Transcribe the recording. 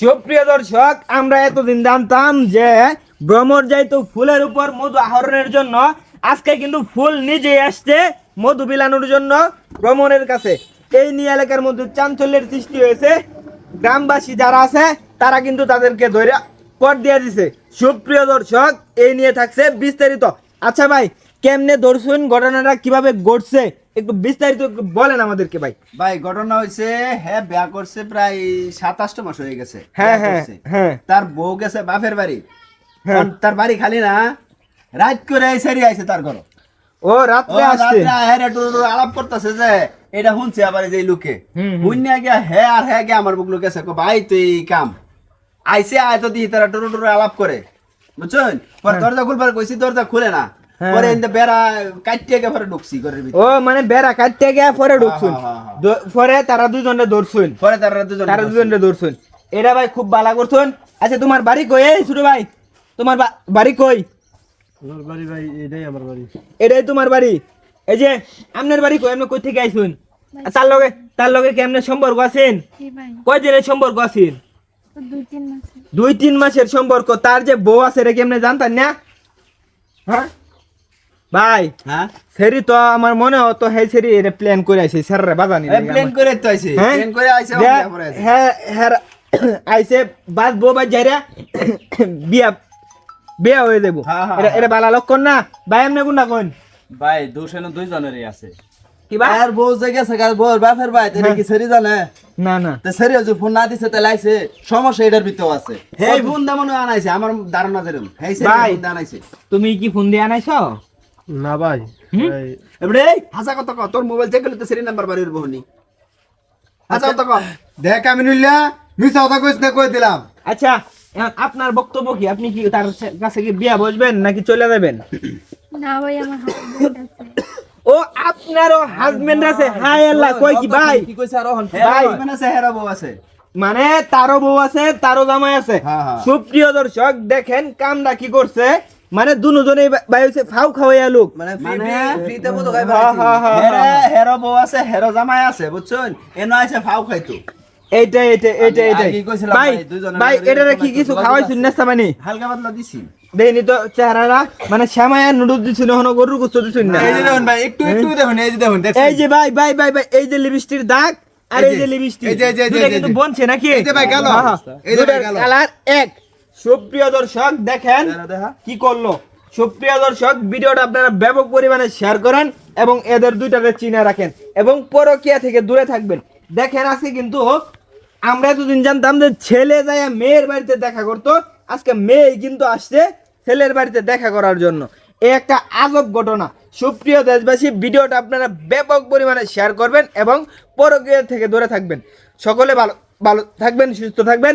সুপ্রিয় দর্শক, আমরা এতদিন জানতাম যে ভ্রমর যাইতো ফুলের উপর মধু আহরণের জন্য। আজকে কিন্তু ফুল নিজেই আসছে মধু বিলানোর জন্য ভ্রমণের কাছে। এই নিয়ে এলাকার মধ্যে চাঞ্চল্যের সৃষ্টি হয়েছে। গ্রামবাসী যারা আছে, তারা কিন্তু তাদেরকে ধরে পট দিয়ে দিছে। সুপ্রিয় দর্শক, এই নিয়ে থাকছে বিস্তারিত। আচ্ছা ভাই কেমনে ধরছুন ঘটনাটা কীভাবে ঘটছে? একটু বিস্তারিত বলেন আমাদেরকে ভাই। ভাই ঘটনা হয়েছে হ্যাঁ বিয়া করছে প্রায় সাতাশটা মাস হয়ে গেছে। হ্যাঁ, হ্যাঁ, হ্যাঁ। তার বউ গেছে বাপের বাড়ি। হ্যাঁ। তার বাড়ি খালি না রাত করে সেরি আইছে তার ঘর। ও রাত্রে আসছে? আলাপ করতেছে যে এটা শুনছে আবার যে লোকে। হুম। গিয়া হ্যাঁ আর হ্যাঁ গিয়া আমার বুক লোক ভাই তুই কাম। আইসে আয় তো দিয়ে তারা টুরু টুরু আলাপ করে। বুঝছেন? পরে দরজা খুলবার কইছি দরজা খুলে না। হ্যাঁ। পরে এনতে বেড়া কাটিয়ে গিয়ে পরে ঢুকছি ঘরের ভিতরে। ও মানে বেড়া কাটতে গিয়ে পরে ঢুকছুন। হ্যাঁ, হ্যাঁ, হ্যাঁ। পরে তারা দুজনে ধরছুন। পরে তারা দুজন তারা দুজনে ধরছুন। এটা ভাই খুব বালা করছুন। আচ্ছা তোমার বাড়ি কই? এই ছোট ভাই তোমার বাড়ি কই? আমার বাড়ি ভাই এটাই আমার বাড়ি। এটাই তোমার বাড়ি? এই যে আপনার বাড়ি কই? আপনি কই থেকে আইছুন তার লগে তার লগে কেমনে সম্পর্ক আছেন? কি ভাই? কয় দিনের সম্পর্ক আছেন? দুই তিন মাসে দুই তিন মাসের সম্পর্ক। তার যে বউ আছে রে কেমনে জানতেন না? হ্যাঁ? ভাই হ্যাঁ? সেরি তো আমার মনে হতো হ্যাঁ সেরি এটা প্ল্যান করে আইছে স্যার রে বাজানি প্লেন করে তো আইছে হ্যাঁ? করে আইছে। হ্যাঁ হ্যাঁ আইছে বাস বউ বাজ যাইরা বিয়া বিয়া হয়ে যাব এটা এটা বালা লক্ষণ না? ভাই এমনি কোনটা কোন ভাই দূষণ দুইজনেরই আছে। কি ভাই? আর বউ যে গেছে গার বউর বাপের ভাই তাহলে হ্যাঁ। কি সেরি জানে? না না। তে সেরি যে ফোন না দিছে তাহলে আইছে। সমস্যা এটার ভিতর আছে। হেই ফোন দা মনে হয় আনাইছে আমার ধারণা যেরকম। হেই সেরি ভাই। ফোন দা আনাইছে। তুমি কি ফোন দিয়ে আনাইছো? না ভাই এই হাসা কত কত তোর মোবাইল চেক করলে তো সেরি নাম্বার বাড়ির বহনি হাসা কত কত দেখ আমি মিছা কথা কইস না কই দিলাম। আচ্ছা আপনার বক্তব্য কি? আপনি কি তার কাছে কি বিয়া বসবেন নাকি চলে যাবেন? না ভাই আমার হাজবেন্ড আছে। ও আপনারও হাজবেন্ড আছে। হাই আল্লাহ কই কি ভাই? কি কইছে আর হন ভাই। ভাই মানে আছে হেরা বউ আছে। মানে তারও বউ আছে তারও জামাই আছে। হ্যাঁ, হ্যাঁ। সুপ্রিয় দর্শক দেখেন কামটা কি করছে? মানে দুজনেই ভাই হচ্ছে ফাউ খাওয়াইয়া লোক। মানে ফ্রিতে বউ খাই হ্যাঁ, হ্যাঁ, হ্যাঁ, হেরা হেরা বউ আছে হেরা জামাই আছে বুঝছেন? এনো আইছে ফাউ খাইতো। এইটা এইটা এইটা এইটা ভাই ভাই, ভাই এটা কি কিছু খাওয়াইছুন আছে। নেস্তা মানি? হালকা পাতলা দিছি দেখিনি তো চেহারাটা মানে শ্যামায়া নুডলস দিছিল হনো গরুর গুস্ত দিছুন না এই যে দেখুন ভাই একটু একটু দেখুন এই যে দেখুন এই যে ভাই ভাই ভাই ভাই এই যে লিপস্টিক দাগ আর এই যে, লিপস্টিক এই যে, এই যে, কিন্তু বনছে নাকি? এই যে ভাই গেল। এই যে ভাই গেল। কালার এক। সুপ্রিয় দর্শক দেখেন দেখা, দেখা। কি করল। সুপ্রিয় দর্শক ভিডিওটা আপনারা ব্যাপক পরিমাণে শেয়ার করেন এবং এদের দুইটাকে চিনে রাখেন এবং পরকিয়া থেকে দূরে থাকবেন। দেখেন আজকে কিন্তু আমরা এতদিন জানতাম যে ছেলে যায় মেয়ের বাড়িতে দেখা করতো। আজকে মেয়ে কিন্তু আসছে ছেলের বাড়িতে দেখা করার জন্য। এ একটা আজব ঘটনা। সুপ্রিয় দেশবাসী ভিডিওটা আপনারা ব্যাপক পরিমাণে শেয়ার করবেন এবং পরকীয়া থেকে দূরে থাকবেন। সকলে ভালো ভালো থাকবেন সুস্থ থাকবেন।